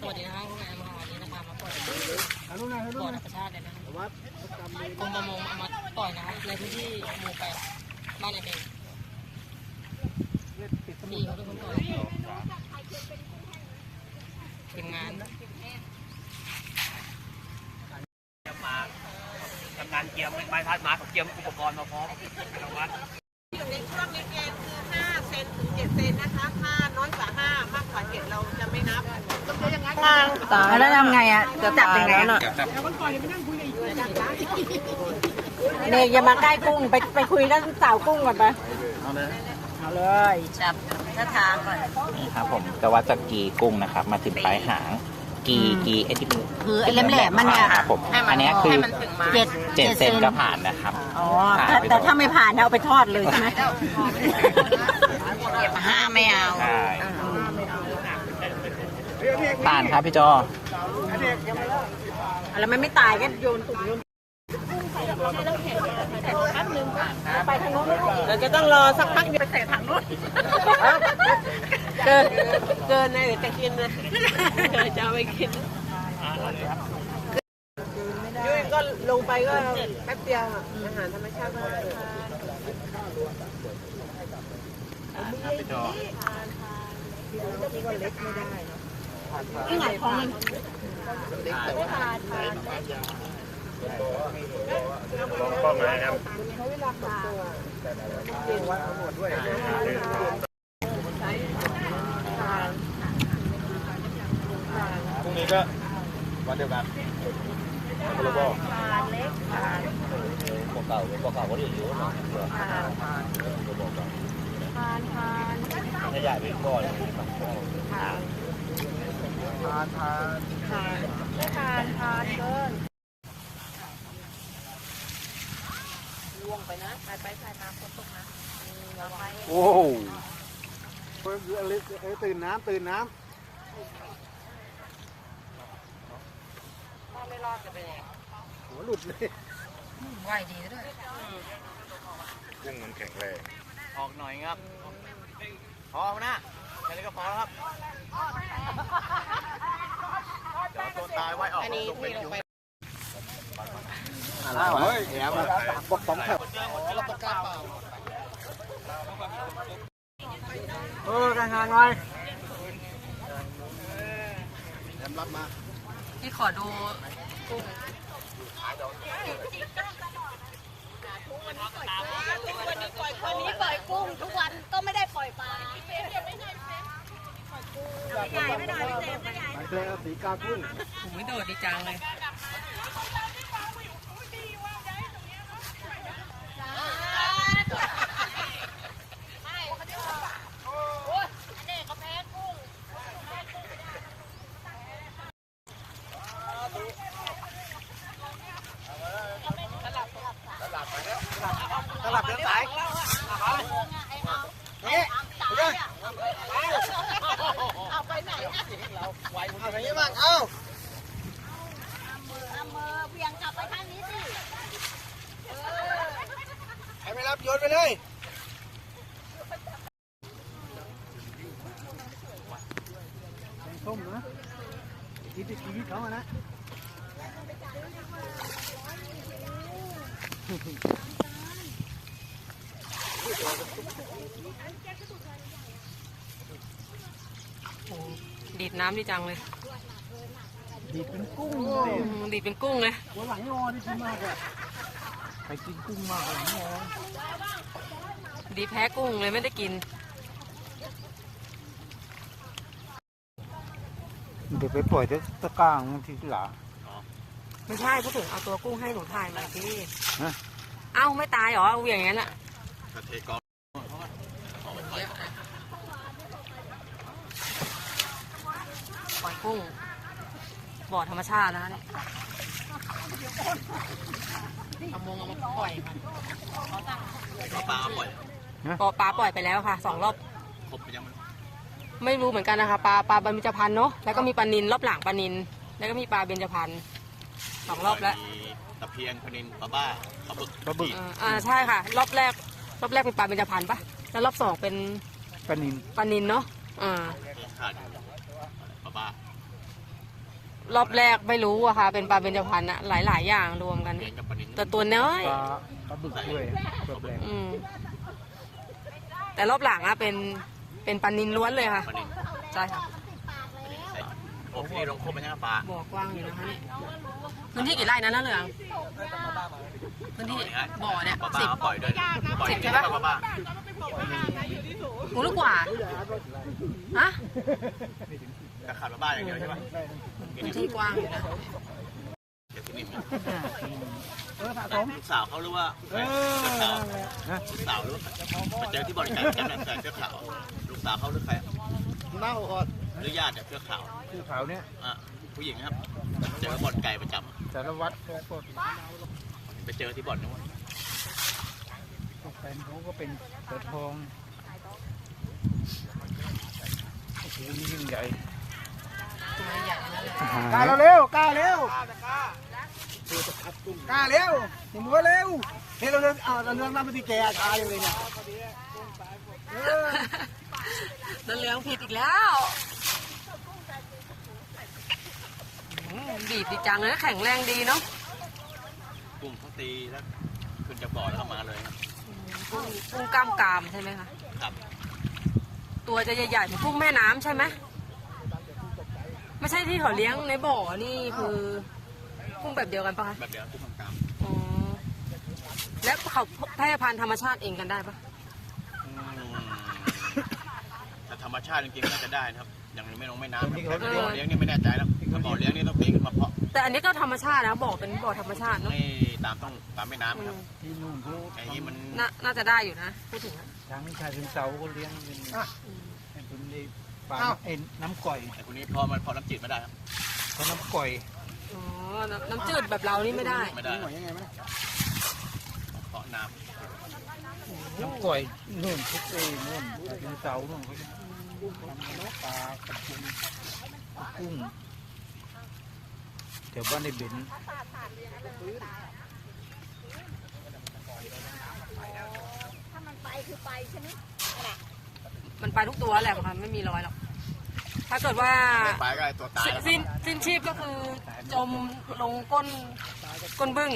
สวัสดีนะครับคุณแอมค่ะวันนี้นะคะมาปล่อยอันนู้นนะอันนู้บ่อธรรมชาติเลยนะครับกรมประมงเอามาปล่อยนะครับในพื้นที่หมู่แปดบ้านไอเบงติดสมุพี่เขาเป็นคนปล่อยทีมงานกำนันเกียมไม้ทัดมาเขาเกียมอุปกรณ์มาพร้อมรางวัลอยู่ในช่วงในเกณฑ์คือ5เซนถึง7เซนนะคะถ้าน้อยกว่า5มากกว่า7เราจะไม่นับต้อ งเยอะอย่างนั้นทางแล้วทำไงอะจะจับยังไงอะเนี่ยอย่ามาใกล้กุ้งไปไปคุยกับสาวกุ้งก่อนไปเอาเลยเอาเลยจับท่าทางก่อนนี่ครับผมจะวัดจากกีกุ้งนะครับ มาถึงปลายหางกีกีไอ้ที่เป็นคือไอ้แหลมๆมันเนี่ยครับผมอันเนี้ยคือให้มันถึงมาเจ็ดเจ็ดเซนก็ผ่านนะครับอ๋อแต่แต่ถ้าไม่ผ่านเอาไปทอดเลยใช่ไหมเก็บห้าไม่เอาใช่ ผ่านครับพี่จอแล้วมันไม่ตายก็โยนถุงโยนไปทางโน้นเราจะต้องรอสักพักเดียวไปใส่ถังนู้นเกินเกินนะเดี๋ยวจะกินนะเดี๋ยวจะเอาไปกินยุ้ยก็ลงไปก็แป๊บเดียวอะอาหารธรรมชาติก็ได้พี่จอที่ ไหนของมันก็มาครับพรุ่งนี้ก็วันเดียวกันคนละบ่อบ่อเก่าบ่อเก่าก็ได้อยู่นะบ่อเก่าถ้าใหญ่เป็นบ่อเลย ทานทานโอ้โหเอ้ยเอ้ยตื่นน้ำตื่นน้ำไม่รอดจะไปหัวหลุดเลยไหวดีด้วยกุ้งมันแข็งแรงออกหน่อยครับพอนะแค่นี้ก็พอแล้วครับ เดี๋ยวตัวตายไว้ออกอันนี้ลงไปที่ลงอยู่ไปอะไรวะเฮ้ยแอบมาบอกสองแถวเออการงานหน่อยแอมรับมาที่ขอดูกุ้งวันนี้ปล่อยกุ้งทุกวันก็ไม่ได้ปล่อยปลา ใหญ่ไม่ได้พี่เจมส์ไม่ใหญ่ไปเลยสีกากุ้งผมไม่โดดดีจังเลย สลับเดินสายนี่เรื่อง เอาไปไหนนะ เอาอย่างนี้บ้างเอ้า เอามือเบี่ยงกลับไปทางนี้สิ ใครไม่รับโยนไป เลยแกงส้มนะชีวิตชีวิตเขาอะนะดีดน้ำดีจังเลย ดีดเป็นกุ้งอืมดีดเป็นกุ้งเลยหัวหลังงอที่กินมากอะไปกินกุ้งมากกว่าหลังงอ ดีแพ้กุ้งเลยไม่ได้กิน เดี๋ยวไปปล่อยตะกร้างทีหลัง ไม่ใช่พูดถึงเอาตัวกุ้งให้หนูถ่ายมาพี่ฮะ เอ้าไม่ตายเหรอเอาอย่างนั้นอะปล่อยกุ้งบ่อธรรมชาตินะเนี่ยเอามงเอามาปล่อยค่ะเอาปลาปล่อย ปอปลาปล่อยไปแล้วค่ะสองรอบ ครบไปยังมันไม่รู้เหมือนกันนะคะปลาปลาเบญจพรรณเนาะแล้วก็มีปลานินรอบหลังปลานิน แล้วก็มีปลาเบญจพรรณสองรอบแล้วมีตะเพียนพนินปลาบ้าปลาบึกปลาบึก เอ่ออ่าใช่ค่ะ รอบแรก รอบแรกเป็นปลาเบญจพรรณปะแล้วรอบสองเป็นปลานินปลานินเนาะอ่า ขาดอยู่ปลาบ้ารอบแรกไม่รู้อะค่ะ เป็นปลาเบญจพรรณอะหลายๆอย่างรวมกันเลี้ยงกับปลานินแต่ตัวน้อยปลาปลาบึกด้วยตัวแปลงอืม แต่รอบหลังอะเป็นเป็นปลานินล้วนเลยค่ะ ปลานินใช่ค่ะโอ้พี่ลงครบไปยังปลาบ่อกว้างอยู่นะคะเนี่ยพื้นที่กี่ไร่นะน้าเหลืองพื้นที่บ่อเนี่ยปลาสิบปล่อยด้วยปล่อยสิบใช่ปะปลาบ้าหมูลูกกว่าฮะจะขาดปลาบ้าอย่างเดียวใช่ปะพื้นที่กว้างอยู่นะเดี๋ยวคุณนิ่มเออสะสมลูกสาวเขาหรือว่าเอเสื้ออขาวนะลูกสาวหรือว่ามาเจอที่บริการจำเนี่ยใส่เสื้อขาวลูกสาวเขาหรือใครเน่าก่อนหรือญาติเนี่ยเสื้อขาวชื่อเขาเนี่ยอะผู้หญิงครับ เจอบ่อนไก่ประจำสารวัตรโคกดไปเจอที่บ่อนนู้นแฟนเขาก็เป็นเสือทองโอ้โหนี่ยิ่งใหญ่ตัวใหญ่นะเลยกล้าเร็วกล้าเร็ว กล้าเร็วอย่ามัวเร็วเฮ้ยเราเดินเอาเราเดินมาไม่ที่แกชาอยู่เลยเนี่ยน้าเหลืองผิดอีกแล้วอืมดีดดีจังเลยนะแข็งแรงดีเนาะกลุ่มเขาตีแล้วขึ้นจากบ่อแล้วก็มาเลยครับกุ้งกุ้งกล้ามกรามใช่ไหมคะครับ ตัวจะใหญ่ๆเหมือนกุ้งแม่น้ำใช่ไหมไม่ใช่ที่เขาเลี้ยงในบ่อนี่คือ กุ้งแบบเดียวกันปะคะแบบเดียวกุ้งกลางอ๋อแล้วเขาแพร่พันธุ์ธรรมชาติเองกันได้ปะๆอืมแต่ธรรมชาติจริงๆน่าจะได้นะครับ อย่างไม่ลงไม่น้ำครับบ่อเลี้ยงนี่ไม่แน่ใจแล้วถ้าบ่อเลี้ยงนี่ต้องตีขึ้นมาเพาะแต่อันนี้ก็ธรรมชาตินะบ่อเป็นบ่อธรรมชาติเนาะไม่ตามต้องตามแม่น้ำอืครับมที่นู่นเขาไอ้นี่มันน่าน่าจะได้อยู่นะพูดถึงอะทางชายถึงเสาก็เลี้ยงเป็นเป็นในปลาเอ็นน้ำก่อยไอ้คนนี้พอมันพอน้ำจืดไม่ได้ครับเขาน้ำก่อย อ๋อ น้ำน้ำจืดแบบเรานี่ไม่ได้ไม่ได้เพาะน้น้ำก่อยนู่นทุกเอ้นู่นชายถึงเสานู่นเขาจะทำปลากระพุงกุ้งแถวบ้านในเบนถ้ามันไปคือไปใช่ไหมมันไปทุกตัวแหละค่ะไม่มีรอยหรอก ถ้าเกิดว่าำไปก็ไอ้ตัวตายแล้วสิ้นสิ้นชีพก็คือจมลงก้นก้นบึ้ง